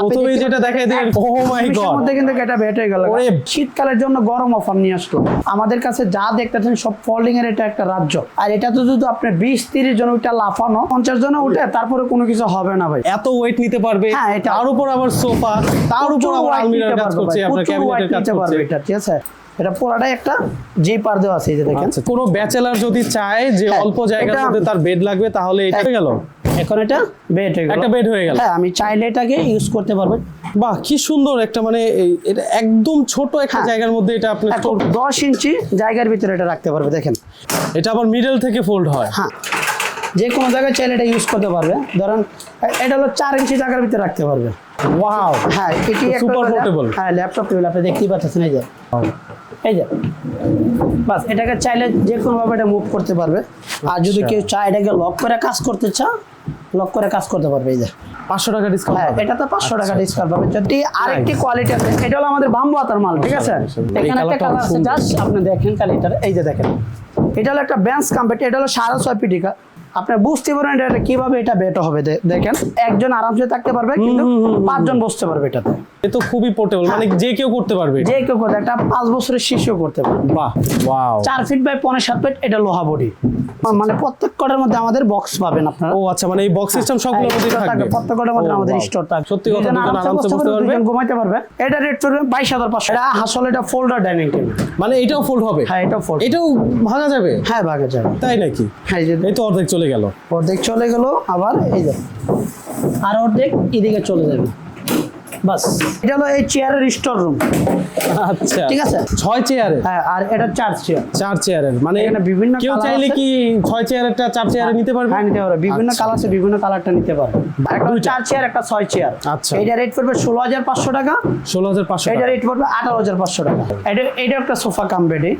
প্রথমেই যেটা দেখাই দিলেন ও মাই গড মধ্যে কিন্তু এটা বেট হয়ে গেল। ওরে। শীতকালের জন্য গরম অফার নিয়ে আসলো। আমাদের কাছে যা দেখতেছেন সব ফোল্ডিং এর এটা একটা রাজ্য। আর এটা তো যদি আপনি বিশ তিরিশ জন ওইটা লাফানো পঞ্চাশ জন উঠে তারপরে কোনো কিছু হবে না ভাই। এত ওয়েট নিতে পারবে হ্যাঁ, এটা- তার উপর আবার সোফা তার উপর আবার আলমিরার কাজ করছে আপনার ক্যাবিনেটের কাজ করছে। ঠিক আছে? এটা পুরাটাই একটা জি পার দেওয়া আছে যে দেখেন। আচ্ছা কোনো ব্যাচেলার যদি চায় যে হ্যাঁ, অল্প জায়গার মধ্যে তার বেড লাগবে তাহলে এটা হয়ে গেল? এখন এটা বেড হয়ে গেল। একটা বেড হয়ে গেল। হ্যাঁ আমি চাইলে এটাকে ইউজ করতে পারব। বাহ কি সুন্দর একটা মানে এটা একদম ছোট একটা হ্যাঁ। জায়গার মধ্যে এটা আপনি এখন দশ ইঞ্চি জায়গার ভিতরে এটা রাখতে পারবে দেখেন। এটা আবার মিডল থেকে ফোল্ড হয়। হ্যাঁ যে কোনো জায়গায় চাইলে এটা ইউজ করতে পারবে। ধরেন এটা হলো চার ইঞ্চি জায়গার ভিতরে রাখতে পারবে। ওয়াও হ্যাঁ এটি একটা super হলো হ্যাঁ ল্যাপটপ টেবিল আপনি দেখতেই পাচ্ছেন এই যে। এই যে বাস এটাকে চাইলে যে কোনো ভাবে এটা মুভ করতে পারবে। আর যদি আচ্ছা। কেউ চায় এটাকে লক করে কাজ করতে চাও লক করে কাজ করতে পারবে এই যে। পাঁচশো টাকা ডিসকাউন্ট হ্যাঁ এটা তো পাঁচশো টাকা আচ্ছা, ডিসকাউন্ট পাবে। যদি আরেকটি কোয়ালিটি আছে এটা হলো আমাদের বাম্বু আতার মাল ঠিক আছে? আচ্ছা, এখানে একটা কালার আছে জাস্ট আপনি দেখেন এটা এই যে দেখেন। এটা হলো একটা ব্যান্স কাম্পেটি এটা হলো সাড়ে ছয় পিটিকা। আপনি বুঝতে পারবেন এটা কীভাবে এটা বেটো হবে দেখেন। একজন আরামসে থাকতে পারবে কিন্তু পাঁচজন বসতে পারবে এটাতে। এ তো খুবই পোর্টেবল মানে যে কেউ করতে পারবে। যে কেউ করতে একটা পাঁচ বছরের শিশুও করতে পারবে। বাহ ওয়াও চার ফিট বাই পনেরো সাত ফিট এটা লোহা বডি মানে প্রত্যেক কটার মধ্যে আমাদের বক্স পাবেন আপনারা। ও আচ্ছা মানে এই বক্স সিস্টেম সবগুলোর মধ্যে হ্যাঁ, থাকবে। প্রত্যেক কটার মধ্যে আমাদের স্টোর থাকবে। সত্যি কথা দুজন আরামসে বসতে পারবে ঘুমাইতে পারবে। এটা রেট পড়বে বাইশ হাজার পাঁচশো। এটা আসলে এটা ফোল্ডার ডাইনিং টেবিল মানে এটাও ফোল্ড হবে? হ্যাঁ এটাও ফোল্ড এটাও ভাঙা যাবে? হ্যাঁ ভাগে যাবে। তাই নাকি? হ্যাঁ এই এই তো অর্ধেক চলে গেল। অর্ধেক চলে গেল আবার এই যে। আর অর্ধেক এদিকে চলে যাবে। বাস। এটা হলো এই চেয়ারের স্টোর রুম আচ্ছা। ঠিক আছে। ছয় চেয়ারে হ্যাঁ আর এটা চার চেয়ার চার চেয়ারের মানে এখানে বিভিন্ন কেউ চাইলে কি ছয় চেয়ারেরটা চার চেয়ারে নিতে পারবে? হ্যাঁ নিতে পারবে। বিভিন্ন আচ্ছা। কালার আছে বিভিন্ন কালারটা নিতে পারবে। একটা চার চেয়ার একটা ছয় চেয়ার আচ্ছা। এটা রেট পড়বে ষোলো হাজার পাঁচশো টাকা। ষোলো হাজার পাঁচশো এটা রেট পড়বে আঠারো হাজার পাঁচশো টাকা। এটা এটা একটা সোফা কাম বেডে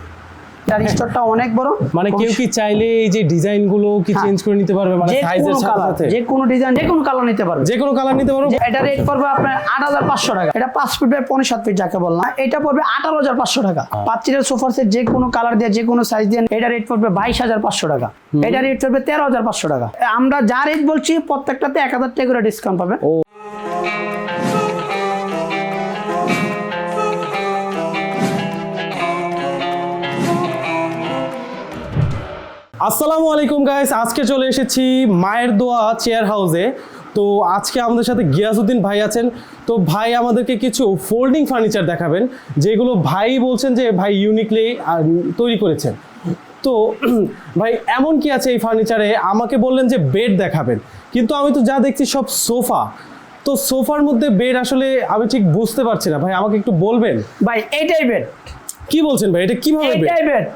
তার স্টোরটা অনেক বড়। মানে কেউ কি চাইলে এই যে ডিজাইনগুলো কি হ্যাঁ। চেঞ্জ করে নিতে পারবে? মানে সাইজের সাথে সাথে যে কোনো ডিজাইন যে কোনো কালার নিতে পারবে। যে কোনো কালার নিতে পারব এটা রেট পড়বে আপনার আট হাজার পাঁচশো টাকা। এটা পাঁচ ফিট বাই পনেরো সাত ফিট যাকে বললাম এটা পড়বে আঠারো হাজার পাঁচশো টাকা। পাঁচিলের সোফার সেট যে কোনো কালার দিয়ে যে কোনো সাইজ দিয়ে এটা রেট পড়বে বাইশ হাজার পাঁচশো টাকা। এটা রেট পড়বে তেরো হাজার পাঁচশো টাকা। আমরা যা রেট বলছি প্রত্যেকটাতে এক হাজার টাকা করে ডিসকাউন্ট পাবে। আসসালামু আলাইকুম গাইস আজকে চলে এসেছি মায়ের দোয়া চেয়ার হাউসে তো আজকে আমাদের সাথে গিয়াসউদ্দিন ভাই আছেন। তো ভাই আমাদেরকে কিছু ফোল্ডিং ফার্নিচার দেখাবেন যেগুলো ভাই বলছেন যে ভাই ইউনিকলি তৈরি করেছেন। তো ভাই এমন কি আছে এই ফার্নিচারে আমাকে বললেন যে বেড দেখাবেন। কিন্তু আমি তো যা দেখছি সব সোফা। তো সোফার মধ্যে বেড আসলে আমি ঠিক বুঝতে পারছি না। ভাই আমাকে একটু বলবেন? ভাই এইটাই বেড কি বলছেন ভাই? এটা কীভাবে বেড এইটাই বেড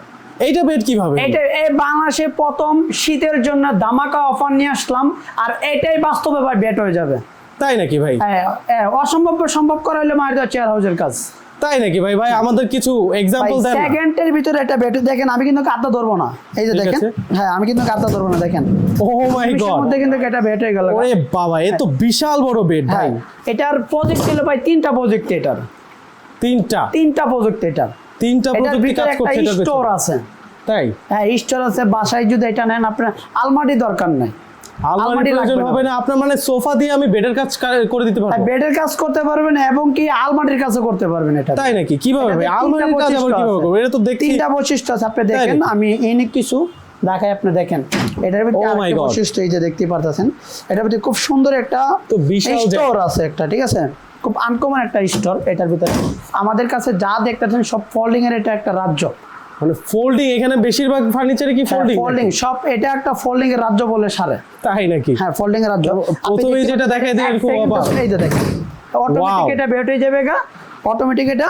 এইটা বেড কীভাবে এটা বাংলাদেশে প্রথম শীতের জন্য ধামাকা অফার নিয়ে আসলাম আর এটাই বাস্তবে ভাই বেট হয়ে যাবে। তাই নাকি ভাই? হ্যাঁ, হ্যাঁ, অসম্ভব সম্ভব করা হলে মায়ের চেয়ার হাউসের কাজ। তাই নাকি ভাই? ভাই আমাদের কিছু এক্সাম্পল দেন সেকেন্ডের ভিতরে এটা বেট দেখেন আমি কিন্তু কাঁদা ধরবো না। এই যে দেখেন হ্যাঁ আমি কিন্তু কাঁদা ধরবো না দেখেন। ও মাই গড মধ্যে কিন্তু এটা বেট হয়ে গেল। ওরে বাবা এ তো বিশাল বড় বেড ভাই। হ্যাঁ এটার প্রজেক্ট ছিল ভাই তিনটা প্রজেক্ট এটার। তিনটা? তিনটা প্রজেক্ট এটার। তিনটা প্রযুক্তি কাজ করছে এটার স্টোর আছে। তাই? হ্যাঁ স্টোর আছে বাসায় যদি এটা নেন আপনার আলমারি দরকার নাই। আলমারি প্রয়োজন হবে না আপনার মানে সোফা দিয়ে আমি বেডের কাজ করে দিতে পারব। বেডের কাজ করতে পারবেন এবং কি আলমারির কাজও করতে পারবেন এটা তাই নাকি? কীভাবে আলমারির কাজ আবার কীভাবে। করব? এটা তো দেখছি। তিনটা বৈশিষ্ট্য আছে আপনি দেখেন আমি এনে কিছু দেখাই আপনি দেখেন। এটার ভিতরে Oh আরেকটা বৈশিষ্ট্য এই যে দেখতে পারতেছেন এটার ভিতরে খুব সুন্দর একটা তো বিশাল স্টোর আছে একটা ঠিক আছে? খুব আনকমন একটা স্টোর এটার ভিতরে। আমাদের কাছে যা দেখতেছেন সব ফোল্ডিং এর এটা একটা রাজ্য। মানে ফোল্ডিং এখানে বেশিরভাগ ফার্নিচারে কি ফোল্ডিং ফোল্ডিং সব এটা একটা ফোল্ডিং এর রাজ্য বলে সারে। তাই নাকি? হ্যাঁ ফোল্ডিং এর রাজ্য। প্রথমে যেটা দেখাই দিলেন খুব অবাক। এই যে দেখেন। অটোমেটিক এটা বের হয়ে যাবে গা। অটোমেটিক এটা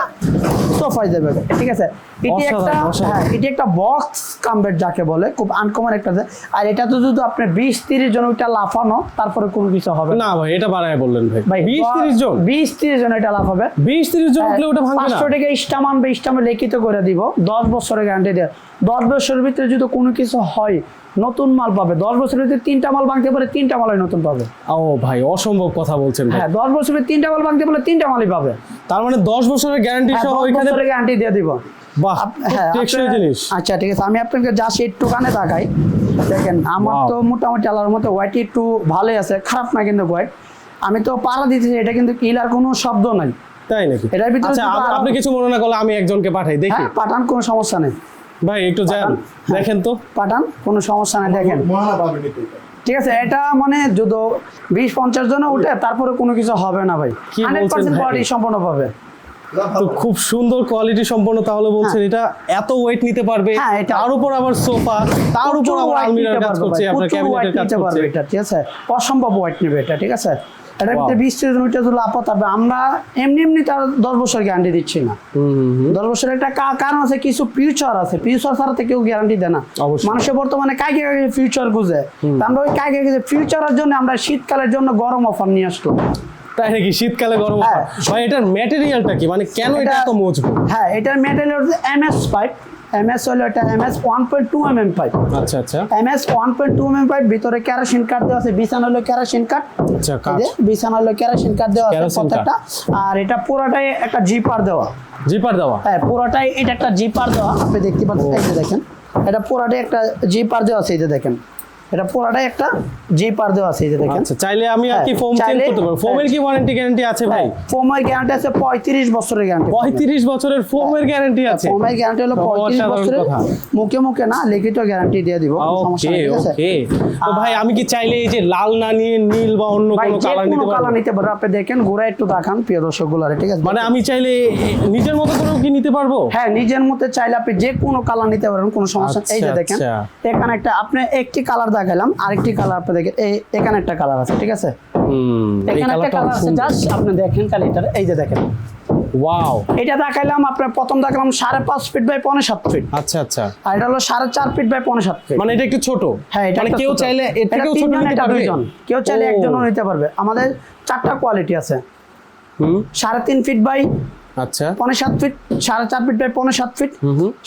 সোফায় যাবে। ঠিক আছে? এটি একটা হ্যাঁ এটি একটা বক্স কামবেড যাকে বলে খুব আনকমন একটা আর এটা তো যদি আপনি বিশ তিরিশ জন ওইটা লাফানো তারপরে কোনো কিছু হবে না। ভাই এটা বাড়ায় বললেন ভাই। বিশ তিরিশ জন? বিশ তিরিশ জন এটা লাভ হবে বিশ তিরিশ জন উঠলে ওটা ভাঙবে পাঁচশো টাকা স্টাম আনবে স্টামে লিখিত করে দিব দশ বছরের গ্যারান্টি দেয়। দশ বছরের ভিতরে যদি কোনো কিছু হয় নতুন মাল পাবে। দশ বছরের ভিতরে তিনটা মাল ভাঙতে পারে তিনটা মালই নতুন পাবে। ও ভাই অসম্ভব কথা বলছেন ভাই। হ্যাঁ দশ বছরের তিনটা মাল ভাঙতে পারলে তিনটা মালই পাবে। তার মানে দশ বছরের গ্যারান্টি সহ ওইখানে গ্যারান্টি দিয়ে দিব। বাহ আপ- হ্যাঁ টেকসই আপনার- জিনিস। আচ্ছা ঠিক আছে আমি আপনাকে যা একটু কানে তাকাই। দেখেন আমার Wow. তো মোটামুটি আলার মতো হোয়াইট একটু ভালোই আছে খারাপ না কিন্তু হোয়াইট আমি তো পাড়া দিতেছি এটা কিন্তু কিলার কোনো শব্দ নাই। তাই নাকি? এটার ভিতরে আচ্ছা যদি আপ- আরো- আপনি কিছু মনে না করলে আমি একজনকে পাঠাই দেখি। হ্যাঁ পাঠান কোনো সমস্যা নেই। ভাই একটু যান। দেখেন তো। পাঠান কোনো সমস্যা নেই দেখেন। ঠিক আছে এটা মানে যদি বিশ পঞ্চাশ জন উঠে তারপরে কোনো কিছু হবে না ভাই। কি হান্ড্রেড পার্সেন্ট কোয়ালিটি সম্পূর্ণ পাবে। তো খুব সুন্দর কোয়ালিটি সম্পন্ন তাহলে বলছেন এটা এত ওয়েট নিতে পারবে। হ্যাঁ, এটা- তার উপর আবার সোফা তার উপর আবার আলমিরার কাজ করছে আপনার ক্যাবিনেটের কাজ করছে। পারবে এটা ঠিক আছে? অসম্ভব হোয়াইট নেবে এটা ঠিক আছে? ভিতরে বিশ ত্রিশ আপদ হবে আমরা এমনি এমনি তার দশ বছর গ্যারান্টি দিচ্ছি না। দশ বছরের একটা কারণ আছে কিছু ফিউচার আছে। ফিউচার ছাড়া তো কেউ গ্যারান্টি দেয় না। মানুষের বর্তমানে কাকে কাকে ফিউচার খুঁজে? আমরা ওই কাকে ফিউচারের জন্য আমরা শীতকালের জন্য গরম অফার নিয়ে আসলো তাই নাকি? শীতকালে গরম হ্যাঁ। ভাই এটার ম্যাটেরিয়ালটা কি? মানে কেন এটা এত মজবুত? হ্যাঁ এটার মেটেরিয়াল হচ্ছে এমএস পাইপ এমএস হলো এটা MS one point two M M pipe আচ্ছা আচ্ছা। MS one point two M M pipe ভিতরে ক্যারাসিন কাঠ দেওয়া আছে। বিছান হলো ক্যারাসিন কাঠ আচ্ছা বিছান হলো ক্যারাসিন কাঠ দেওয়া আছে কেরোসিন প্রত্যেকটা। আর এটা পুরোটাই একটা জিপার দেওয়া। জিপার দেওয়া? হ্যাঁ পুরোটাই এটা একটা জিপার দেওয়া। আপনি দেখতে পাচ্ছেন দেখেন। এটা পুরোটাই একটা জিপার দেওয়া আছে এই যে দেখেন। এটা পুরোটাই একটা জিপার দেওয়া আছে এই যে দেখেন। আচ্ছা চাইলে আমি আর কি হ্যাঁ, ফোম চেঞ্জ করতে পারব। ফোমের কি ওয়ারেন্টি গ্যারান্টি আছে ভাই? ফোমের গ্যারান্টি আছে পঁয়ত্রিশ বছরের গ্যারান্টি পঁয়ত্রিশ বছরের ফোমের গ্যারান্টি আছে। ফোমের গ্যারান্টি হলো পঁয়ত্রিশ অসাধারণ বছরের মুখে মুখে না লিখিত গ্যারান্টি দিয়ে দিব সমস্যা নেই, ওকে তো ভাই আমি কি চাইলে এই যে লাল না নিয়ে নীল বা অন্য কোনো কালার নিতে কালার নিতে পারবে আপনি দেখেন ঘুরে একটু দেখান প্রিয় দর্শক গুলারে ঠিক আছে? মানে আমি চাইলে নিজের মতো করে কি নিতে পারব? হ্যাঁ নিজের মতে চাইলে আপনি যে কোনো কালার নিতে পারেন কোনো সমস্যা এই যে আচ্ছা, দেখেন আচ্ছা। এখানে একটা আপনি একটি কালার দেখালাম আরেকটি কালার আপনি দেখেন এই এখানে একটা কালার আছে ঠিক আছে? হুম এখানে একটা কালার আছে জাস্ট আপনি দেখেন খালি এটা এই যে দেখেন। ওয়াও এটা দেখাইলাম আপনার প্রথম দেখালাম সাড়ে পাঁচ ফিট বাই পনেরো সাত ফিট আচ্ছা আচ্ছা। আর এটা হলো সাড়ে চার ফিট বাই পনেরো সাত ফিট মানে এটা একটু ছোট? হ্যাঁ এটা মানে কেউ চাইলে এটা ছোট নিতে পারবে? দুইজন। কেউ চাইলে একজনও নিতে পারবে। আমাদের চারটা কোয়ালিটি আছে। হুম? সাড়ে তিন ফিট বাই আচ্ছা। পনেরো সাত ফিট সাড়ে চার ফিট বাই পনেরো সাত ফিট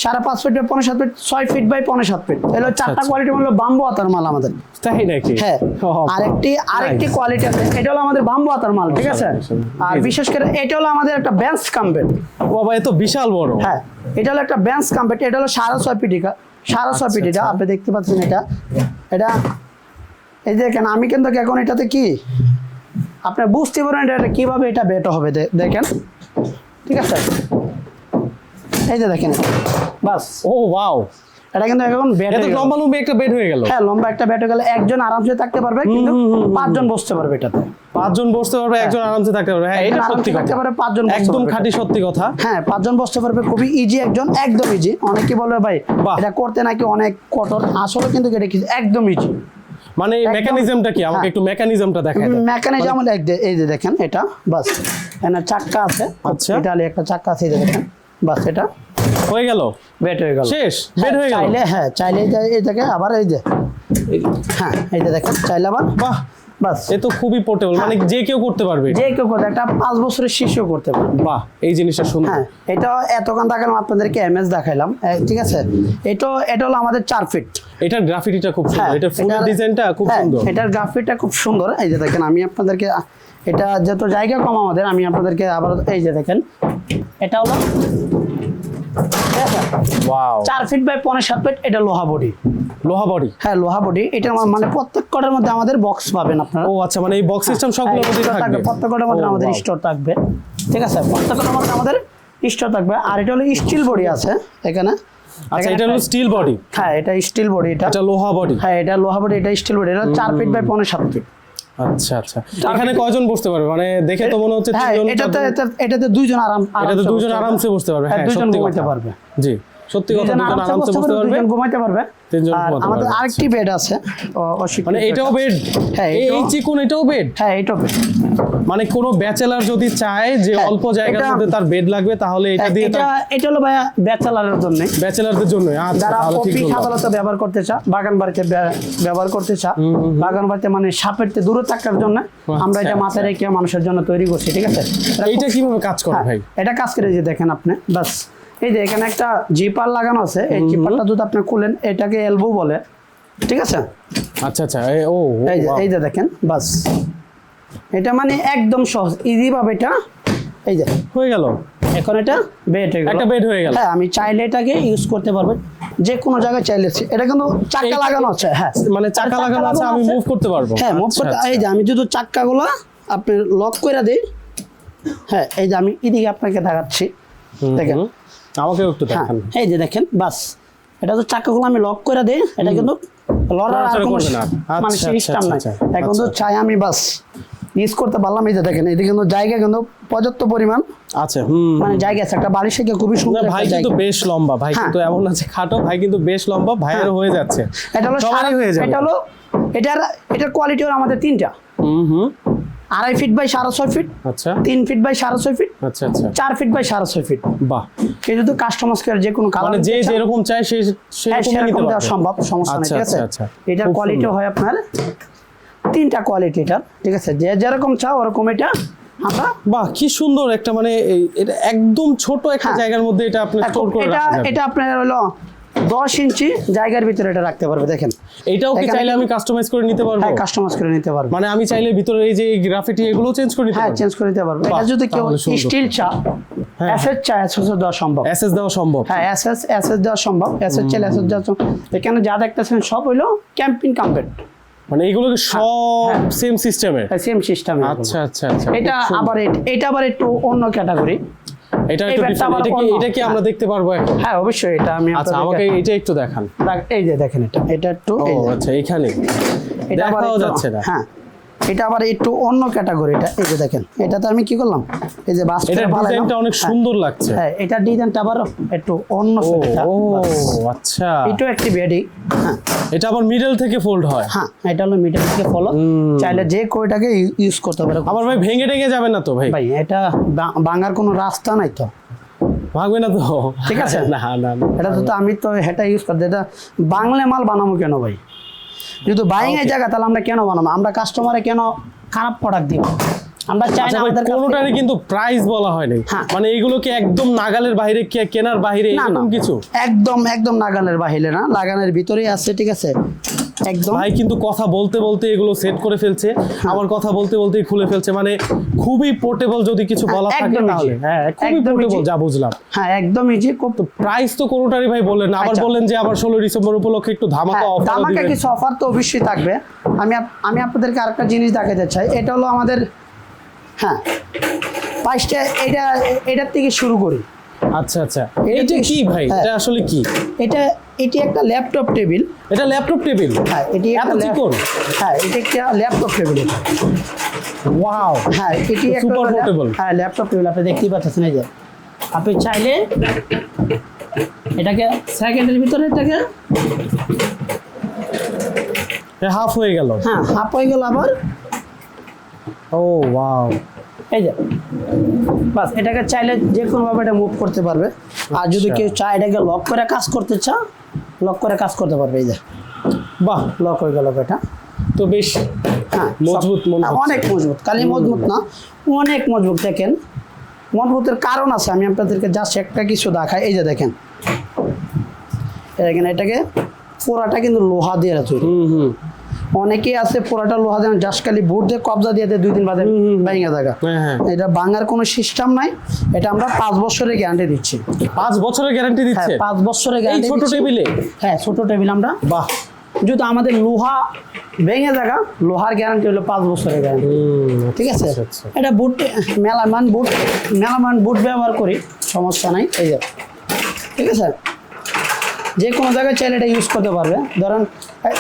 সাড়ে পাঁচ ফিট বাই পনেরো সাত ফিট ছয় ফিট বাই পনেরো সাত ফিট এগুলো চারটা আচ্ছা। কোয়ালিটি হলো বাম্বু আতার মাল আমাদের। তাই নাকি? হ্যাঁ। আরেকটি আরেকটি কোয়ালিটি আছে এটা হলো আমাদের বাম্বু আতার মাল ঠিক আছে? আর জি, জি। বিশেষ করে এটা হলো আমাদের একটা বেঞ্চ কাম্পেট বাবা এ তো বিশাল বড়। হ্যাঁ এটা হলো একটা বেঞ্চ কাম্পেট এটা হলো সাড়ে ছয় ফিট সাড়ে ছয় ফিট এটা আচ্ছা। আপনি দেখতে পাচ্ছেন এটা। এটা এই দেখেন আমি কিন্তু এখন এটাতে কি? আপনি বুঝতে পারেন এটা কীভাবে এটা বেটো হবে দেখেন। ঠিক আছে? এই যে দেখেন বাস। ও ওয়াও এটা কিন্তু এখন বেড এত লম্বা লম্বি একটা বেড হয়ে গেল। হ্যাঁ লম্বা একটা বেড গেলে। একজন আরামসে থাকতে পারবে কিন্তু পাঁচজন বসতে পারবে এটাতে। পাঁচজন বসতে পারবে একজন আরামসে থাকতে পারবে। হ্যাঁ এটা সত্যি কথা। পারে পাঁচজন একদম খাঁটি সত্যি কথা। হ্যাঁ পাঁচজন বসতে পারবে খুবই ইজি একজন একদম ইজি অনেকে বলবে ভাই। এটা করতে নাকি অনেক কঠোর? আসলে কিন্তু এটা একদম ইজি মানে মেকানিজমটা কি? আমাকে হ্যাঁ। একটু মেকানিজমটা দেখায় দাও। মেকানিজম এই যে দেখেন এটা বাস। চাক্কা আছে। আচ্ছা। এটা হলে একটা চাক্কা আছে দেখেন বাস এটা। হয়ে গেল? হয়ে গেল। শেষ? বেড হয়ে গেল? চাইলে হ্যাঁ চাইলে এই আবার এই যে। হ্যাঁ এই যে দেখেন চাইলে আবার। বাহ। বাস। এ তো খুবই পোর্টেবল মানে যে কেউ করতে পারবে। যে কেউ করতে একটা পাঁচ বছরের শিশু করতে পারে বাহ এই জিনিসটা সুন্দর। হ্যাঁ এটা এতক্ষণ দেখালাম আপনাদেরকে এমএস দেখাইলাম ঠিক আছে? এটা এটা হলো আমাদের চার ফিট এটার গ্রাফিটিটা খুব সুন্দর এটা ফুলের ডিজাইনটা খুব হ্যাঁ, সুন্দর। এটার খুব সুন্দর এই যে দেখেন আমি আপনাদেরকে এটা যত জায়গা কম আমাদের আমি আপনাদেরকে আবার এই যে দেখেন এটা হলো? চার ফিট বাই পনেরো সাত ফিট এটা লোহা বডি লোহা বডি হ্যাঁ লোহা বডি এটা মানে প্রত্যেক কটার মধ্যে আমাদের বক্স পাবেন আপনারা। ও আচ্ছা মানে এই বক্স সিস্টেম সবগুলোর হ্যাঁ, মধ্যে থাকবে? প্রত্যেক কটার মধ্যে আমাদের. স্টোর থাকবে। ঠিক আছে প্রত্যেক কটার মধ্যে আমাদের স্টোর থাকবে। আর এটা হলো স্টিল বডি আছে এখানে। আচ্ছা এটা হলো স্টিল বডি হ্যাঁ এটা স্টিল বডি এটা। এটা লোহা বডি হ্যাঁ এটা লোহা বডি এটা স্টিল বডি এটা চার ফিট বাই পনেরো সাত ফিট আচ্ছা আচ্ছা। এখানে কয়জন বসতে পারবে? মানে দেখে তো মনে হচ্ছে হ্যাঁ তিনজন এটাতে এটাতে দুইজন আরাম এটাতে দুইজন। আরামসে বসতে পারবে। হ্যাঁ হ্যাঁ দুইজন বসতে পারবে। জি। সত্যি কথা দুজন আরামসে বসতে পারবে ঘুমাইতে পারবে। তিনজন ঘুমাতে আমাদের আরেকটি বেড আছে মানে এটাও বেড হ্যাঁ, এই চিকুন এটাও বেড হ্যাঁ এটাও বেড মানে কোনো ব্যাচেলার যদি চায় যে হ্যাঁ, অল্প জায়গার মধ্যে তার বেড লাগবে তাহলে এটা দিয়ে এটা এটা হলো ভাইয়া ব্যাচেলারের জন্য। ব্যাচেলারদের জন্য আচ্ছা তাহলে ঠিক। আদালতে ব্যবহার করতে চা বাগান বাড়িতে ব্যবহার করতে চা বাগান বাড়িতে মানে সাপের থেকে দূরে থাকার জন্য আমরা এটা আচ্ছা, মাথায় রেখে মানুষের জন্য তৈরি করছি ঠিক আছে? এটা কীভাবে কাজ করে হ্যাঁ, ভাই? এটা কাজ করে যে দেখেন আপনি বাস এই যে এখানে একটা জিপার লাগানো আছে এই জিপারটা যদি আপনি খুলেন এটাকে এলবো বলে। ঠিক আছে? আচ্ছা আচ্ছা ও এই যে এই যে দেখেন বাস। এটা মানে একদম সহজ ইজি ভাবে এটা এই যে। হয়ে গেল। এখন এটা বেড হয়ে গেল। একটা বেড হয়ে গেল। হ্যাঁ আমি চাইলে এটাকে ইউজ করতে পারব। যে কোনো জায়গায় চাইলে এটা কিন্তু এই- লাগানো আছে হ্যাঁ। মানে চাকা লাগানো আছে আমি মুভ করতে পারব। হ্যাঁ মুভ আচ্ছা, করতে আচ্ছা। এই যে আমি যদি চাক্কাগুলো আপনি লক করে দিই হ্যাঁ এই যে আমি এদিকে আপনাকে দেখাচ্ছি। দেখেন হুম। আমাকেও একটু হ্যাঁ দেখান। এই যে দেখেন বাস। এটা তো চাকাগুলো আমি লক করে দিই এটা কিন্তু লড়ার আর কোনো মানে আচ্ছা, সিস্টেম আচ্ছা, নাই। আচ্ছা, এখন তো। চাই আমি বাস। ইউজ করতে পারলাম এই যে দেখেন এদিকে কিন্তু জায়গা কিন্তু পর্যাপ্ত পরিমাণ। হুম। মানে জায়গা আছে একটা বাড়ির থেকে খুবই সুন্দর ভাই কিন্তু বেশ লম্বা ভাই হ্যাঁ। কিন্তু এমন আছে খাটো ভাই কিন্তু বেশ লম্বা ভাইয়ের হয়ে। যাচ্ছে। এটা হলো হয়ে এটা হলো এটার এটার কোয়ালিটি হলো আমাদের তিনটা। হুম হুম। আড়াই ফিট বাই সাড়ে ছয় ফিট আচ্ছা। তিন ফিট বাই সাড়ে ছয় ফিট আচ্ছা আচ্ছা। চার ফিট বাই সাড়ে ছয় ফিট বাহ। কেউ যদি কাস্টমাইজ করে যে কোনো কালার মানে যে যেরকম চায় সে হ্যাঁ সেরকম দেওয়া সম্ভব সমস্যা নেই আচ্ছা ঠিক আছে? আচ্ছা আচ্ছা। এটার কোয়ালিটি হয় আপনার তিনটা কোয়ালিটি এটার ঠিক আছে? যে যেরকম চাও ওরকম এটা আমরা বাহ কি সুন্দর একটা মানে এটা একদম ছোট একটা হ্যাঁ। জায়গার মধ্যে এটা আপনি স্টোর করে এটা রাখা যাবে এটা আপনার হলো দশ ইঞ্চি জায়গার ভিতরে এটা রাখতে পারবে দেখেন। এটাও কি চাইলে আমি কাস্টমাইজ করে নিতে পারব? হ্যাঁ কাস্টমাইজ করে নিতে পারবে। মানে আমি চাইলে ভিতরে এই যে গ্রাফিটি এগুলো চেঞ্জ করে নিতে হ্যাঁ চেঞ্জ করে নিতে পারবে। এটা যদি কেউ স্টিল চা হ্যাঁ, অ্যাসেস চা অ্যাসেস দেওয়া সম্ভব। এসএস দেওয়া সম্ভব। হ্যাঁ অ্যাসেস অ্যাসেস দেওয়া সম্ভব। অ্যাসেস চাইলে অ্যাসেস দেওয়া এখানে যা দেখতেছেন সব হইল ক্যাম্পিং কাম্পেট মানে এগুলোকে সব সেম সিস্টেমের সেম সিস্টেম আচ্ছা আচ্ছা আচ্ছা এটা আবার এটা আবার একটু অন্য ক্যাটাগরি এটা একটু এটা কি এটা কি আমরা দেখতে পারব এখন? হ্যাঁ অবশ্যই এটা আমি আচ্ছা আমাকে এটা একটু দেখান। এই যে দেখেন এটা এটা একটু আচ্ছা এখানে দেখাও যাচ্ছে না। হ্যাঁ। এটা আবার একটু অন্য ক্যাটাগরি এটা এই যে দেখেন এটাতে আমি কি করলাম? এই যে বাস এটা ডিজাইনটা অনেক সুন্দর লাগছে। হ্যাঁ এটা ডিজাইনটা আবার একটু অন্য এটা। ও আচ্ছা। এটাও একটি বেডি হ্যাঁ। এটা আবার মিডল থেকে ফোল্ড হয়। হ্যাঁ এটা হলো মিডল থেকে ফলো চাইলে যে কয়টাকে ইউজ করতে পারে। আবার ভাই ভেঙে টেঙে যাবে না তো ভাই? ভাই এটা ভাঙার কোনো রাস্তা নাই তো। ভাঙবে না তো? ঠিক আছে। না না। এটা তো তো আমি তো এটা ইউজ করতে এটা বাংলা মাল বানাবো কেন ভাই? যদি বাইং এর জায়গা তাহলে আমরা কেন বানাবো? আমরা কাস্টমারে কেন খারাপ প্রোডাক্ট দিব? আমরা চাই না আমাদের কোনোটারই কিন্তু প্রাইস বলা হয় নাই। হ্যাঁ। মানে এগুলো কি একদম নাগালের বাইরে কে- কেনার বাইরে এরকম কিছু? একদম একদম নাগালের বাহিরে না লাগানের ভিতরেই আছে ঠিক আছে? একদম। ভাই কিন্তু কথা বলতে বলতে এগুলো সেট করে ফেলছে হ্যাঁ। আবার কথা বলতে বলতেই খুলে ফেলছে মানে খুবই পোর্টেবল যদি কিছু বলা থাকে তাহলে। হ্যাঁ খুবই পোর্টেবল যা বুঝলাম। হ্যাঁ একদম ইজি প্রাইস তো কোনোটারই ভাই বললেন আবার আচ্ছা। বললেন যে আবার ষোলো ডিসেম্বর উপলক্ষে একটু ধামাকা হ্যাঁ, অফার ধামাকা কিছু অফার তো অবশ্যই থাকবে। আমি আমি আপনাদেরকে আরেকটা জিনিস দেখাতে চাই এটা হলো আমাদের হ্যাঁ প্রাইসটা এটা এটার থেকে শুরু করি। আচ্ছা আচ্ছা। এইটা কি- ভাই? হ্যাঁ। এটা আসলে কি? এটা এটি একটা ল্যাপটপ টেবিল। এটা ল্যাপটপ টেবিল? হ্যাঁ এটি একটা চিকন। হ্যাঁ এটি একটা ল্যাপটপ টেবিল ওয়াও। হ্যাঁ এটি একটা ল্যাপ- portable। হ্যাঁ ল্যাপটপ টেবিল আপনি দেখতেই পাচ্ছেন এই যে। আপনি চাইলে এটাকে সেকেন্ডের ভিতরে এটাকে হাফ হয়ে গেল। হ্যাঁ হাফ হয়ে গেল আবার। ও ওয়াও। এই যে বাস এটাকে চাইলে যে কোনোভাবে এটা মুভ করতে পারবে। আর যদি আচ্ছা। কেউ চায় এটাকে লক করে কাজ করতে চা লক করে কাজ করতে পারবে এই যে। বাহ লক হয়ে গেল এটা তো বেশ হ্যাঁ মজবুত মনে হ্যাঁ, অনেক মজবুত খালি মজবুত না অনেক মজবুত দেখেন। মজবুতের কারণ আছে আমি আপনাদেরকে জাস্ট একটা কিছু দেখাই। এই যে দেখেন দেখেন এটাকে পোড়াটা কিন্তু লোহা দিয়ে তৈরি। হুম হুম। অনেকেই আছে পোড়াটা লোহা দেন খালি বুট দিয়ে কবজা দিয়ে দেয় দুই দিন বাদে ভেঙে থাকা। হ্যাঁ হ্যাঁ। এটা ভাঙার কোনো সিস্টেম নাই। এটা আমরা পাঁচ বছরের গ্যারান্টি দিচ্ছি। পাঁচ বছরের গ্যারান্টি দিচ্ছে? পাঁচ বছরের গ্যারান্টি ছোট টেবিলে হ্যাঁ ছোট টেবিল আমরা। বাহ। যদি আমাদের লোহা ভেঙে থাকা লোহার গ্যারান্টি হলো পাঁচ বছরের গ্যারান্টি ঠিক আছে? আচ্ছা, আচ্ছা। এটা বুট মেলামান বুট মেলামান বুট ব্যবহার করি সমস্যা নাই। এই যে ঠিক আছে? যে কোনো জায়গায় চাইলে এটা ইউজ করতে পারবে। ধরেন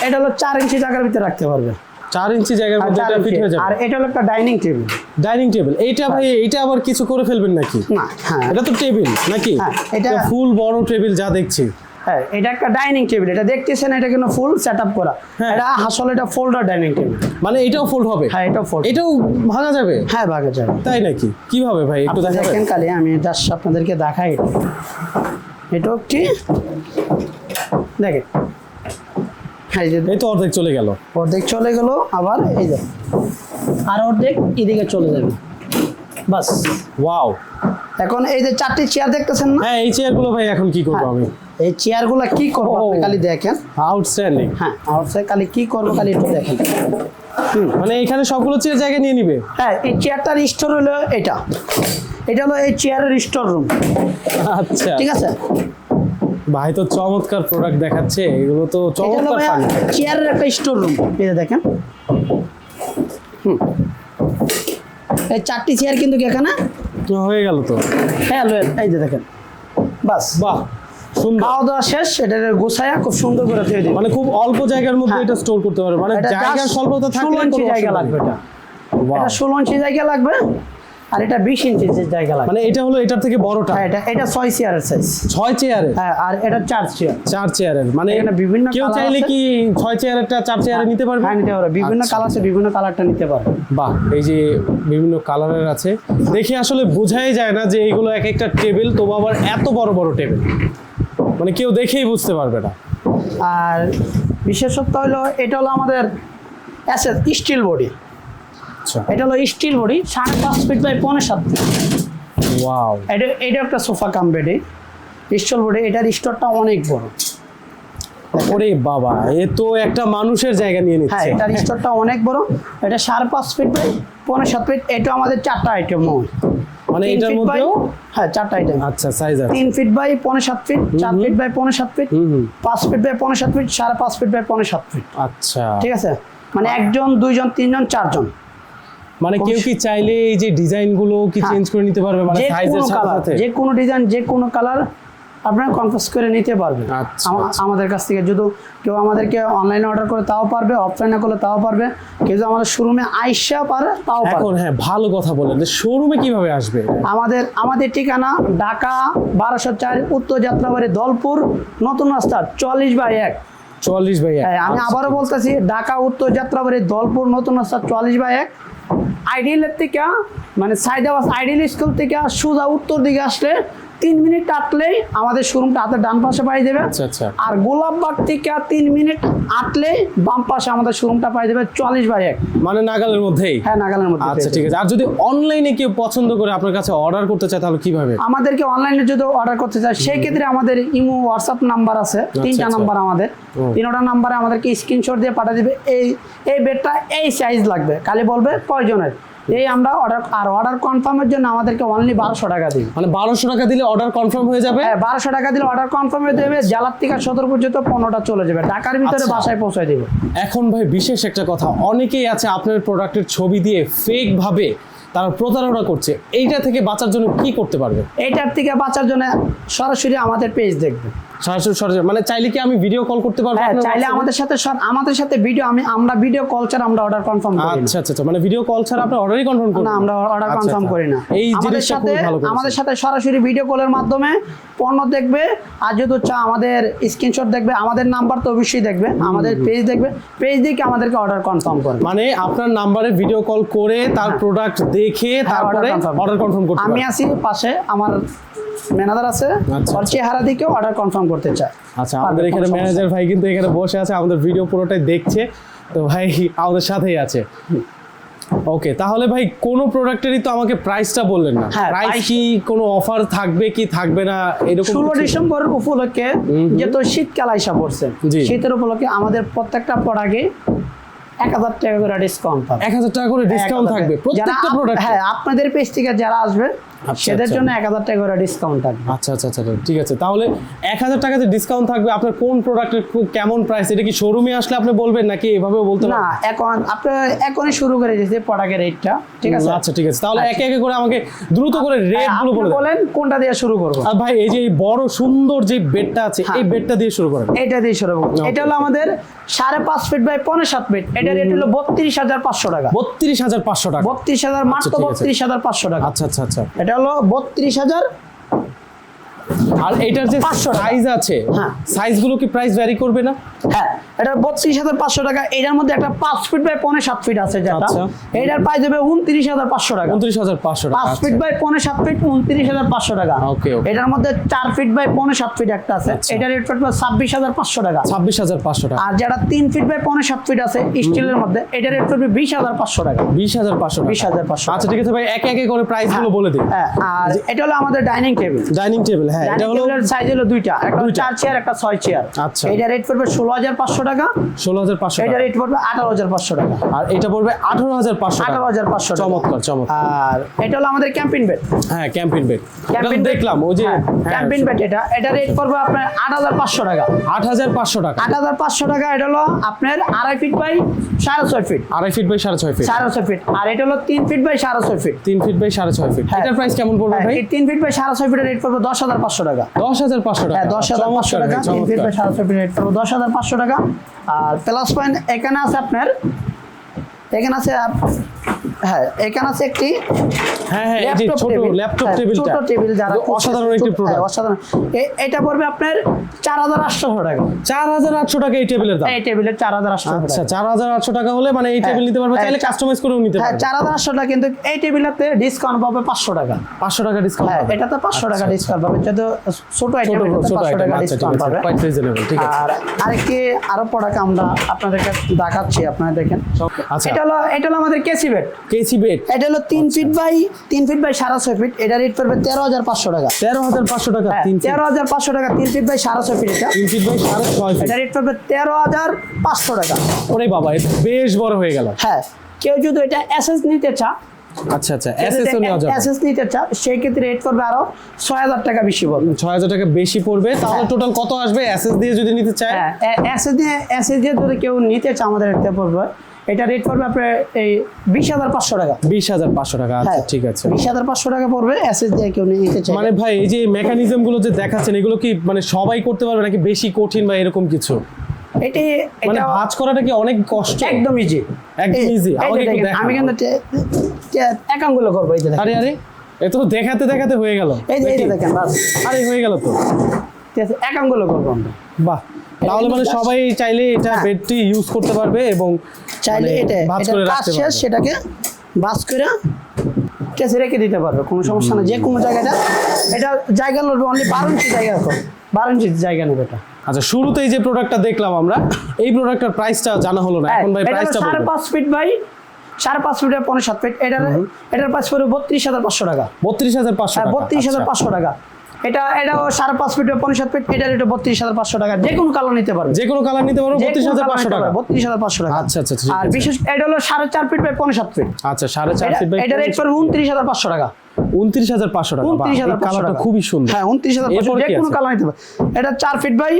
এটা হলো চার ইঞ্চি জায়গার ভিতরে রাখতে পারবে। চার ইঞ্চি জায়গার মধ্যে এটা ফিট। হয়ে আর এটা হলো একটা ডাইনিং টেবিল ডাইনিং টেবিল এইটা ভাই এইটা আবার কিছু করে ফেলবেন নাকি? না হ্যাঁ। এটা তো টেবিল নাকি? হ্যাঁ, এটা- ফুল বড় টেবিল যা দেখছি। হ্যাঁ এটা একটা ডাইনিং টেবিল এটা দেখতেছেন এটা কিন্তু ফুল সেট আপ করা। হ্যাঁ। এটা আসলে এটা ফোল্ডার ডাইনিং টেবিল মানে এটাও ফোল্ড হবে? হ্যাঁ এটা ফোল্ড এটাও ভাঙা যাবে? হ্যাঁ ভাগে যাবে। তাই নাকি? কীভাবে ভাই একটু দেখাবেন? দেখেন কালি আমি জাস্ট আপনাদেরকে দেখাই। এটা একটি দেখেন। হ্যাঁ এই যে এই তো অর্ধেক চলে গেল। অর্ধেক চলে গেল আবার এই যে। আর অর্ধেক এদিকে চলে যাবে। বাস। ওয়াও। এখন এই যে চারটি চেয়ার দেখতেছেন না? হ্যাঁ এই চেয়ারগুলো ভাই এখন কি করব হ্যাঁ, আমি? এই চেয়ারগুলো কি করব আপনি খালি দেখেন। আউটস্ট্যান্ডিং হ্যাঁ আউটসাইড খালি কি করব খালি একটু দেখেন। মানে এখানে সবগুলো চেয়ার জায়গা নিয়ে নিবে? হ্যাঁ এই চেয়ারটার স্টোর হলো এটা। এটা হলো এই চেয়ারের স্টোর রুম আচ্ছা। ঠিক আছে? ভাই তো চমৎকার প্রোডাক্ট দেখাচ্ছে। এগুলো তো চমৎকার চেয়ারের একটা স্টোর রুম যে দেখেন। হুম। এই চারটি চেয়ার কিন্তু এখানে? হয়ে গেল তো। হ্যাঁ এই যে দেখেন। বাস। বাহ। খাওয়া দাওয়া শেষ এটা গোছায়া খুব সুন্দর করে তৈরি দিই মানে খুব অল্প জায়গার মধ্যে হ্যাঁ। এটা স্টোর করতে পারবে। মানে জায়গার স্বল্পতা থাকলে কোনো জায়গা লাগবে এটা। এটা ষোলো ইঞ্চি জায়গা লাগবে আর এটা বিশ ইঞ্চি জায়গা লাগবে। মানে এটা হলো এটার থেকে বড়টা। হ্যাঁ এটা এটা ছয় চেয়ারের সাইজ ছয় চেয়ারের? হ্যাঁ আর এটা চার চেয়ার। চার চেয়ারের। মানে এখানে বিভিন্ন কেউ চাইলে কি ছয় চেয়ারেরটা চার চেয়ারে নিতে পারবে? হ্যাঁ নিতে পারবে। বিভিন্ন আচ্ছা। কালার আছে বিভিন্ন কালারটা নিতে পারবে। বাহ এই যে বিভিন্ন কালারের আছে। দেখে আসলে বোঝাই যায় না যে এইগুলো এক একটা টেবিল তবু আবার এত বড় বড় টেবিল মানে কেউ দেখেই বুঝতে পারবে না। আর বিশেষত্ব হলো এটা হলো আমাদের অ্যাসেস স্টিল বডি। আচ্ছা। এটা হলো স্টিল বডি সাড়ে পাঁচ ফিট বাই পনেরো সাত ফিট। ওয়াও। এটা এটা একটা সোফা কাম বেডে। স্টিল বডি এটার স্টোরটা অনেক বড়। ওরে বাবা এ তো একটা মানুষের জায়গা নিয়ে হ্যাঁ এটার স্টোরটা অনেক বড়। এটা সাড়ে পাঁচ ফিট বাই পনেরো সাত ফিট। এটা আমাদের চারটা আইটেম হয় মানে এটার মধ্যেও হ্যাঁ চারটা আইটেম আচ্ছা সাইজ আছে। 3 ফিট বাই পনেরো সাত ফিট 4 ফিট বাই পনেরো সাত ফিট হুম হুম। পাঁচ ফিট বাই পনেরো সাত ফিট সাড়ে পাঁচ ফিট বাই পনেরো সাত ফিট আচ্ছা। ঠিক আছে? মানে একজন দুইজন তিনজন চারজন। মানে কেউ কি চাইলে এই যে ডিজাইনগুলো কি হ্যাঁ। চেঞ্জ করে নিতে পারবে? মানে সাইজের সাথে যে কোনো ডিজাইন যে কোনো কালার আপনারা কনফার্স করে নিতে পারবেন। আচ্ছা, আচ্ছা। আমাদের কাছ থেকে যদি কেউ আমাদেরকে অনলাইনে অর্ডার করে তাও পারবে অফলাইনে করলে তাও পারবে। কেউ আমাদের শোরুমে আইসা পারে তাও এখন পারবে। হ্যাঁ ভালো কথা বলেন। শোরুমে কীভাবে আসবে? আমাদের আমাদের ঠিকানা ঢাকা বারোশো চার উত্তর যাত্রাবাড়ি দলপুর। নতুন রাস্তা চল্লিশ বাই এক। চুয়াল্লিশ বাই হ্যাঁ, আমি আবারও বলতেছি ঢাকা উত্তর যাত্রাবাড়ি দলপুর নতুন রাস্তা চল্লিশ বাই এক। আইডিয়ালের থেকে মানে সাইদাবাস আইডিয়াল স্কুল থেকে সোজা উত্তর দিকে আসলে তিন মিনিট আটলেই আমাদের শোরুমটা হাতের ডান পাশে পাই দেবে। আচ্ছা আচ্ছা। আর গোলাপবাগ থেকে তিন মিনিট আটলেই বাম পাশে আমাদের শোরুমটা পাই দেবে চল্লিশ বাই এক। মানে নাগালের মধ্যেই? হ্যাঁ নাগালের মধ্যে আচ্ছা ঠিক আছে। আর যদি অনলাইনে কেউ পছন্দ করে আপনার কাছে অর্ডার করতে চায় তাহলে কীভাবে? আমাদেরকে অনলাইনে যদি অর্ডার করতে চায় সেই ক্ষেত্রে আমাদের ইমো হোয়াটসঅ্যাপ নাম্বার আছে তিনটা আচ্ছা। নাম্বার আমাদের। তিনটা নাম্বারে আমাদেরকে স্ক্রিনশট দিয়ে পাঠিয়ে দেবে। এই এই বেডটা এই সাইজ লাগবে। খালি বলবে কয়জনের এই আমরা অর্ডার আর অর্ডার কনফার্মের জন্য আমাদেরকে অনলি বারোশো টাকা দিই মানে বারোশো টাকা দিলে অর্ডার কনফার্ম হয়ে যাবে? হ্যাঁ বারোশো টাকা দিলে অর্ডার কনফার্ম হয়ে দেবে জেলার থেকে সদর পর্যন্ত পনেরোটা চলে যাবে। ঢাকার ভিতরে আচ্ছা। বাসায় পৌঁছে দেবে। এখন ভাই বিশেষ একটা কথা অনেকেই আছে আপনার প্রোডাক্টের ছবি দিয়ে ফেক ভাবে তারা প্রতারণা করছে। এইটা থেকে বাঁচার জন্য কি করতে পারবে? এইটার থেকে বাঁচার জন্য সরাসরি আমাদের পেজ দেখবে। সরাসরি সরাসরি মানে চাইলে কি আমি ভিডিও কল করতে পারব হ্যাঁ চাইলে আমাদের সাথে আমাদের সাথে ভিডিও আমি আমরা ভিডিও কল ছাড়া আমরা অর্ডার কনফার্ম করি আচ্ছা আচ্ছা আচ্ছা। মানে ভিডিও কল ছাড়া আপনি অর্ডারই কনফার্ম করবেন? না আমরা অর্ডার আচ্ছা, কনফার্ম আচ্ছা। করি না। এই আমাদের সাথে আমাদের সাথে সরাসরি ভিডিও কলের মাধ্যমে পণ্য দেখবে আর যদি চা আমাদের স্ক্রিনশট দেখবে আমাদের নাম্বার তো অবশ্যই দেখবে আমাদের পেজ দেখবে পেজ দেখে আমাদেরকে অর্ডার কনফার্ম করবে। মানে আপনার নাম্বারে ভিডিও কল করে তার প্রোডাক্ট দেখে হ্যাঁ, তারপরে অর্ডার কনফার্ম করতে আমি। আছি পাশে আমার ম্যানেজার আছে আচ্ছা, ওর। চেহারা দিকে অর্ডার কনফার্ম করতে চায়। আচ্ছা আমাদের এখানে ম্যানেজার ভাই কিন্তু এখানে বসে আছে আমাদের ভিডিও পুরোটাই দেখছে। তো ভাই আমাদের সাথেই আছে। ওকে তাহলে ভাই কোন প্রোডাক্টেরই তো আমাকে প্রাইসটা বললেন না। হ্যাঁ, প্রাইস কি কোনো অফার থাকবে কি থাকবে না এরকম ষোলো কিছু? ডিসেম্বর উপলক্ষে যেহেতু শীতকাল আইসা পড়ছে শীতের উপলক্ষে আমাদের প্রত্যেকটা প্রোডাক্টে এক হাজার টাকা করে ডিসকাউন্ট পাবে। এক হাজার টাকা করে ডিসকাউন্ট থাকবে। প্রত্যেকটা প্রোডাক্ট হ্যাঁ আপনাদের পেজ থেকে যারা আসবে আচ্ছা, আচ্ছা। জন্য এক হাজার টাকা করে ডিসকাউন্ট থাকবে। আচ্ছা আচ্ছা আচ্ছা ঠিক আছে তাহলে এক হাজার টাকাতে ডিসকাউন্ট থাকবে। আপনার কোন প্রোডাক্টের কেমন প্রাইস এটা কি শোরুমে আসলে আপনি বলবেন নাকি এভাবেও বলতে না এখন আপনার এখনই শুরু করে দিয়েছে প্রোডাক্টের রেটটা ঠিক আছে? আচ্ছা ঠিক আছে। তাহলে একে একে করে আমাকে দ্রুত করে রেট হ্যাঁ, গুলো বলে বলেন কোনটা দিয়ে শুরু করব? আর ভাই এই যে এই বড় সুন্দর যে বেডটা আছে হ্যাঁ। এই বেডটা দিয়ে শুরু করেন। এটা দিয়ে শুরু করব। এটা হলো আমাদের সাড়ে পাঁচ ফিট বাই পনেরো সাত ফিট এটা রেট হলো বত্রিশ হাজার পাঁচশো টাকা। বত্রিশ হাজার পাঁচশো টাকা। বত্রিশ হাজার মাত্র বত্রিশ হাজার পাঁচশো টাকা। আচ্ছা আচ্ছা আচ্ছা। এটা হলো বত্রিশ হাজার আর এটার যে 500 সাইজ আছে হ্যাঁ। সাইজগুলো কি প্রাইস ভ্যারি করবে না? হ্যাঁ এটা বত্রিশ হাজার পাঁচশো টাকা। এটার মধ্যে একটা পাঁচ ফিট বাই পনেরো সাত ফিট আছে যেটা। আচ্ছা। এটার প্রাইস দেবে উনত্রিশ হাজার পাঁচশো টাকা। উনত্রিশ হাজার পাঁচশো টাকা পাঁচ। ফিট বাই পনেরো সাত ফিট উনত্রিশ হাজার পাঁচশো টাকা। Okay. এটার মধ্যে চার ফিট বাই পনেরো সাত ফিট একটা আছে। আচ্ছা। এটার রেট পড়বে ছাব্বিশ হাজার পাঁচশো টাকা। ছাব্বিশ হাজার পাঁচশো টাকা। আর যেটা তিন ফিট বাই পনেরো সাত ফিট আছে স্টিলের মধ্যে এটার রেট পড়বে বিশ হাজার পাঁচশো টাকা। বিশ হাজার পাঁচশো বিশ হাজার পাঁচশো আচ্ছা ঠিক আছে ভাই একে একে করে প্রাইসগুলো বলে দিন হ্যাঁ আর এটা হলো আমাদের ডাইনিং টেবিল ডাইনিং টেবিল হ্যাঁ, ডাইনিং টেবিলের সাইজ হলো দুইটা একটা চার চেয়ার একটা ছয় চেয়ার আচ্ছা। এটা রেট পড়বে ষোলো হাজার পাঁচশো টাকা। ষোলো হাজার পাঁচশো এটা রেট পড়বে আঠারো হাজার পাঁচশো টাকা। আর এটা পড়বে আঠারো হাজার পাঁচশো আঠারো হাজার পাঁচশো টাকা। চমৎকার চমৎকার। আর এটা হলো আমাদের ক্যাম্পিং বেড হ্যাঁ ক্যাম্পিং বেড ক্যাম্পিং দেখলাম ওই যে ক্যাম্পিং বেড এটা। এটা রেট পড়বে আপনার আট হাজার পাঁচশো টাকা। আট হাজার পাঁচশো টাকা। আট হাজার পাঁচশো টাকা এটা হলো আপনার আড়াই ফিট বাই সাড়ে ছয় ফিট আড়াই ফিট বাই সাড়ে ছয় ফিট সাড়ে ছয় ফিট আর এটা হলো তিন ফিট বাই সাড়ে ছয় ফিট তিন ফিট বাই সাড়ে ছয় ফিট হ্যাঁ। এটার প্রাইস কেমন পড়বে ভাই? তিন ফিট বাই সাড়ে ছয় ফিটের রেট পড়বে দশ হাজার পাঁচশো টাকা। দশ হাজার পাঁচশো টাকা। হ্যাঁ দশ হাজার পাঁচশো টাকা। তিন ফিট বাই সাড়ে ফিট দশ হাজার পাঁচশো টাকা। আর প্লাস পয়েন্ট এখানে আছে আপনার এখানে আছে হ্যাঁ এখানে আছে একটি হ্যাঁ হ্যাঁ এই ছোট ল্যাপটপ টেবিলটা ছোট টেবিল যারা অসাধারণ একটি প্রোডাক্ট অসাধারণ। এটা পড়বে আপনার চার হাজার আটশো টাকা। টাকা এই টেবিলের দাম। এই টেবিলের চার হাজার আটশো আচ্ছা টাকা চার হাজার আটশো টাকা হলে মানে এই টেবিল নিতে পারবে। চাইলে কাস্টমাইজ করেও নিতে পারবে। চার হাজার আটশো টাকা কিন্তু এই টেবিলেতে ডিসকাউন্ট পাবে পাঁচশো টাকা। পাঁচশো টাকা ডিসকাউন্ট হ্যাঁ এটাতে পাঁচশো টাকা ডিসকাউন্ট পাবে। যেহেতু ছোট আইটেম এটাতে ছোট পাঁচশো আইটেম টাকা ডিসকাউন্ট পাবে। কোয়াইট রিজনেবল ঠিক আছে। আর আরেকটি আরও প্রোডাক্ট আমরা আপনাদেরকে দেখাচ্ছি আপনারা দেখেন। আচ্ছা। এটা হলো এটা হলো আমাদের কেসি বেড কেসি বেড এটা হলো তিন ফিট বাই তিন ফিট বাই সাড়ে ছয় ফিট এটা রেট পড়বে তেরো হাজার পাঁচশো টাকা। তেরো হাজার পাঁচশো টাকা হ্যাঁ, তিন ফিট তেরো হাজার পাঁচশো টাকা তিন ফিট বাই সাড়ে ছয় ফিট এটা। তিন ফিট বাই সাড়ে ছয় ফিট এটা রেট পড়বে তেরো হাজার পাঁচশো টাকা। ওরে বাবা এটা বেশ বড় হয়ে গেল। হ্যাঁ কেউ যদি এটা এসএস নিতে চা আচ্ছা আচ্ছা এসএসও নেওয়া যাবে। এসএস নিতে চা সেই ক্ষেত্রে রেট পড়বে আরও ছয় হাজার টাকা বেশি পড়বে। ছয় হাজার টাকা বেশি পড়বে তাহলে হ্যাঁ। টোটাল কত আসবে এসএস দিয়ে যদি নিতে চায়? হ্যাঁ এসএস দিয়ে এসএস দিয়ে যদি কেউ নিতে চায় আমাদের পড়বে এটা রেট পড়বে আপনার এই বিশ হাজার পাঁচশো টাকা। বিশ হাজার পাঁচশো টাকা আচ্ছা হ্যাঁ ঠিক আছে। বিশ হাজার পাঁচশো টাকা পড়বে এসএস দিয়ে কেউ নিতে চায় মানে ভাই এই যে মেকানিজমগুলো যে দেখাচ্ছেন এগুলো কি মানে সবাই করতে পারবে নাকি বেশি কঠিন বা এরকম কিছু? এটি মানে ভাঁজ করাটা কি অনেক কষ্ট? একদম ইজি একদম easy। আমাকে একটু দেখান। আমি কিন্তু এক আঙ্গুলে করব এই যে আরে আরে এ তো দেখাতে দেখাতে হয়ে গেল। এই যে দেখেন বাস। আরে হয়ে গেল তো। ঠিক আছে এক আঙ্গুলে করব আমরা বাহ তাহলে মানে সবাই চাইলে এটা হ্যাঁ। বেডটি ইউজ করতে পারবে এবং চাইলে মানে এটা কাজ শেষ সেটাকে বাস করে ঠিক আছে রেখে দিতে পারবে কোনো সমস্যা না যে কোনো জায়গাটা। এটা জায়গা নেবে অনলি বারো ইঞ্চি জায়গা রাখো বারো ইঞ্চি জায়গা নেবে এটা। আচ্ছা শুরুতেই যে প্রোডাক্টটা দেখলাম আমরা এই প্রোডাক্টটার প্রাইসটা জানা হলো না এখন ভাই প্রাইসটা সাড়ে পাঁচ ফিট বাই সাড়ে পাঁচ ফিট পনেরো সাত ফিট এটার এটার প্রাইস পড়বে বত্রিশ হাজার পাঁচশো টাকা। বত্রিশ হাজার পাঁচশো হ্যাঁ বত্রিশ হাজার পাঁচশো টাকা। এটা এটাও সাড়ে পাঁচ ফিট বা পঞ্চাশ ফিট এটা এটা বত্রিশ হাজার পাঁচশো টাকা। যে কোনো কালার নিতে পারবে। যে কোনো কালার নিতে পারব বত্রিশ হাজার পাঁচশো টাকা। বত্রিশ হাজার পাঁচশো টাকা। আচ্ছা, আচ্ছা, আর বিশেষ এটা হলো সাড়ে চার ফিট বাই পঞ্চাশ ফিট। আচ্ছা সাড়ে চার ফিট বাই এটা রেট পড়বে উনত্রিশ হাজার পাঁচশো টাকা। উনত্রিশ হাজার পাঁচশো টাকা উনত্রিশ হাজার কালারটা খুবই সুন্দর। হ্যাঁ উনত্রিশ হাজার যে কোনো কালার নিতে পারবে। এটা চার ফিট বাই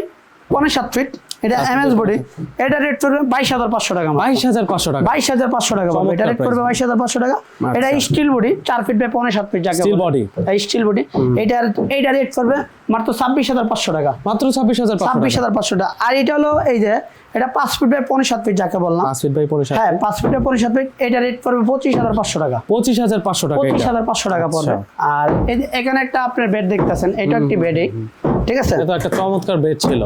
পনেরো সাত ফিট এটা এমএস বডি এটা রেট পড়বে বাইশ হাজার পাঁচশো টাকা বাইশ হাজার পাঁচশো টাকা বাইশ হাজার পাঁচশো টাকা পাবে এটা রেট price। বাইশ হাজার পাঁচশো টাকা আচ্ছা। এটা স্টিল বডি চার ফিট বাই পনেরো সাত ফিট যাকে Steel body। স্টিল বডি এটার এইটা রেট পড়বে মাত্র ছাব্বিশ হাজার পাঁচশো টাকা মাত্র ছাব্বিশ হাজার ছাব্বিশ হাজার পাঁচশো টাকা আর এটা হলো এই যে এটা পাঁচ ফিট বাই পনেরো সাত ফিট যাকে বললাম পাঁচ ফিট বাই পনেরো হ্যাঁ পাঁচ ফিট বাই পনেরো সাত ফিট এটা রেট পড়বে পঁচিশ হাজার পাঁচশো টাকা পঁচিশ হাজার পাঁচশো টাকা পঁচিশ হাজার পাঁচশো টাকা পড়বে আচ্ছা। আর এখানে একটা আপনার বেড দেখতেছেন এটা একটি বেডই ঠিক আছে এটা একটা চমৎকার বেড ছিল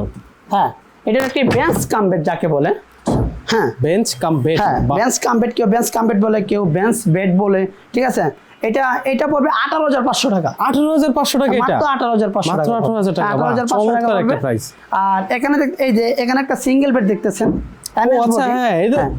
হ্যাঁ এটা একটি বেঞ্চ কাম বেড যাকে বলে। হ্যাঁ। বেঞ্চ কাম বেড হ্যাঁ বেঞ্চ কাম বেড কেউ বেঞ্চ কাম বেড বলে কেউ বেঞ্চ বেড বলে ঠিক আছে? এটা এটা পড়বে আঠারো হাজার পাঁচশো টাকা। আঠারো হাজার পাঁচশো টাকা এটা? মাত্র আঠারো হাজার পাঁচশো মাত্র টাকা 18,000 টাকা, আঠারো হাজার পাঁচশো টাকা পড়বে। আর এখানে দেখ- এই যে এখানে একটা সিঙ্গেল বেড দেখতেছেন। আচ্ছা হ্যাঁ।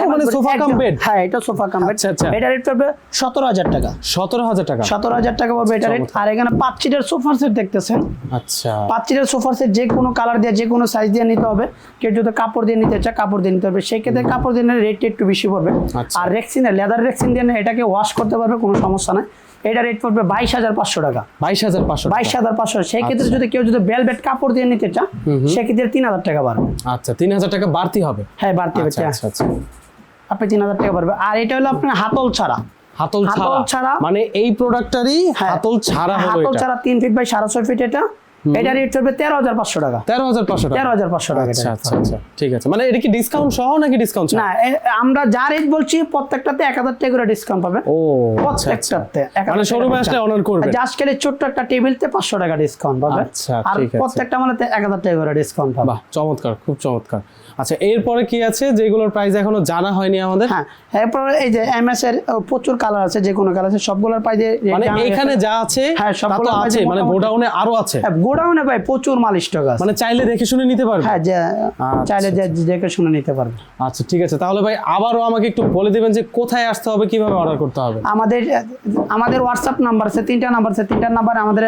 তো- মানে সোফা কাম বেড হ্যাঁ এটা সোফা কাম বেড। এটা রেট পড়বে সতেরো হাজার টাকা। সতেরো হাজার টাকা। সতেরো হাজার টাকা পড়বে এটা রেট আর এখানে পাঁচ সিটের সোফার সেট দেখতেছেন। আচ্ছা। পাঁচ সিটের সোফার সেট যে কোনো কালার দিয়ে যে কোনো সাইজ দিয়ে নিতে হবে। কেউ যদি কাপড় দিয়ে নিতে চায় কাপড় দিয়ে নিতে হবে সেই ক্ষেত্রে কাপড় দিয়ে রেট একটু বেশি পড়বে। আচ্ছা। আর রেক্সিনে লেদার রেক্সিন দিয়ে এটাকে ওয়াশ করতে পারবে কোনো সমস্যা নাই। এটা রেট পড়বে বাইশ হাজার পাঁচশো টাকা। বাইশ হাজার পাঁচশো বাইশ হাজার পাঁচশো। সেক্ষেত্রে আচ্ছা। যদি কেউ যদি বেলভেট কাপড় দিয়ে নিতে চান সেক্ষেত্রে তিন হাজার টাকা বাড়বে। আচ্ছা তিন হাজার টাকা বাড়তি হবে? হ্যাঁ বাড়তি হবে আচ্ছা আচ্ছা আপনি তিন হাজার টাকা বাড়বে। আর এটা হলো আপনার হাতল ছাড়া। হাতল ছাড়া। মানে এই প্রোডাক্টটারই হ্যাঁ। হাতল ছাড়া হাতল ছাড়া তিন ফিট বাই সাড়ে ছয় ফিট এটা। এটা রেট পড়বে তেরো হাজার পাঁচশো টাকা। তেরো হাজার পাঁচশো তেরো হাজার পাঁচশো টাকা আচ্ছা আচ্ছা আচ্ছা। ঠিক আছে। মানে এটা কি ডিসকাউন্ট সহ নাকি ডিসকাউন্ট না আমরা যা রেট বলছি প্রত্যেকটাতে এক হাজার টাকা করে ডিসকাউন্ট পাবে। ও আচ্ছা আচ্ছা। প্রত্যেকটাতে মানে শোরুমে আসলে। অনার করবে। জাস্ট খেলে ছোট্ট একটা টেবিলতে পাঁচশো টাকা ডিসকাউন্ট পাবে। আচ্ছা, আর প্রত্যেকটা এক হাজার টাকা করে ডিসকাউন্ট পাবে। বাহ চমৎকার খুব চমৎকার। আচ্ছা এরপরে কি আছে? যেগুলোর প্রাইস এখনও জানা হয়নি আমাদের। হ্যাঁ এরপরে এই যে এর প্রচুর কালার আছে যে কোনো কালার আছে সবগুলোর প্রাইজে মানে এখানে যা আছে হ্যাঁ, সবগুলো আছে মানে গোডাউনে আরও আছে। হ্যাঁ, গোডাউনে ভাই প্রচুর মাল স্টক আছে। মানে চাইলে দেখে শুনে নিতে পারবে? হ্যাঁ যে আচ্ছা, চাইলে যে দেখে শুনে নিতে পারবে। আচ্ছা ঠিক আছে। তাহলে ভাই আবারও আমাকে একটু বলে দেবেন যে কোথায় আসতে হবে কীভাবে অর্ডার করতে হবে? আমাদের আমাদের হোয়াটসঅ্যাপ নাম্বার আছে তিনটা নাম্বার আছে। তিনটা নাম্বারে আমাদের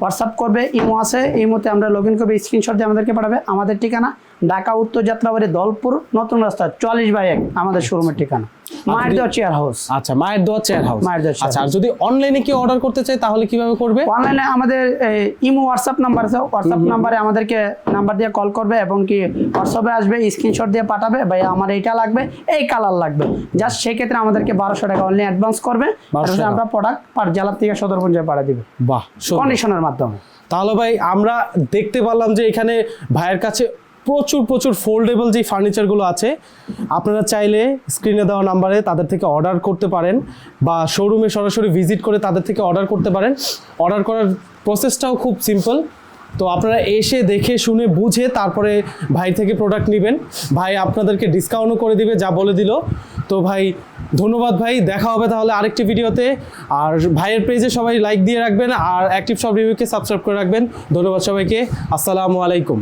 হোয়াটসঅ্যাপ করবে ইমো আছে। ইমোতে আমরা লগ ইন করবে স্ক্রিনশট দিয়ে আমাদেরকে পাঠাবে। আমাদের ঠিকানা ঢাকা উত্তর যাত্রাবাড়ি দলপুর নতুন রাস্তা চল্লিশ বাই এক আমাদের শোরুমের ঠিকানা। মায়ের দেওয়া চেয়ার হাউস আচ্ছা মায়ের দোয়া চেয়ার হাউস মায়ের দোয়া আচ্ছা আর যদি অনলাইনে কি অর্ডার করতে চাই তাহলে কীভাবে করবে? অনলাইনে আমাদের ইমো হোয়াটসঅ্যাপ নাম্বার আছে। হোয়াটসঅ্যাপ নাম্বারে আমাদেরকে নাম্বার দিয়ে কল করবে এবং কি হোয়াটসঅ্যাপে আসবে স্ক্রিনশট দিয়ে পাঠাবে ভাই আমার এইটা লাগবে এই কালার লাগবে। জাস্ট সেক্ষেত্রে আমাদেরকে বারোশো টাকা অনলাইন অ্যাডভান্স করবে। 1200 তারপরে টাকা। আমরা প্রোডাক্ট পার জেলার থেকে সদর পর্যায়ে পাঠা দিবে। বাহ। কন্ডিশনের মাধ্যমে। তাহলে ভাই আমরা দেখতে পারলাম যে এখানে ভাইয়ের কাছে প্রচুর প্রচুর ফোল্ডেবল যে ফার্নিচারগুলো আছে, আপনারা চাইলে স্ক্রিনে দেওয়া নাম্বারে তাদের থেকে অর্ডার করতে পারেন বা শোরুমে সরাসরি ভিজিট করে তাদের থেকে অর্ডার করতে পারেন। অর্ডার করার প্রসেসটাও খুব সিম্পল তো আপনারা এসে দেখে, শুনে, বুঝে তারপরে ভাই থেকে প্রোডাক্ট নেবেন। ভাই আপনাদেরকে ডিসকাউন্টও করে দিবে, যা বলে দিল। তো ভাই, ধন্যবাদ ভাই। দেখা হবে তাহলে আরেকটি ভিডিওতে। আর ভাইয়ের পেজে সবাই লাইক দিয়ে রাখবেন আর অ্যাক্টিভ সব রিভিউকে সাবস্ক্রাইব করে রাখবেন। ধন্যবাদ সবাইকে। আসসালামু আলাইকুম।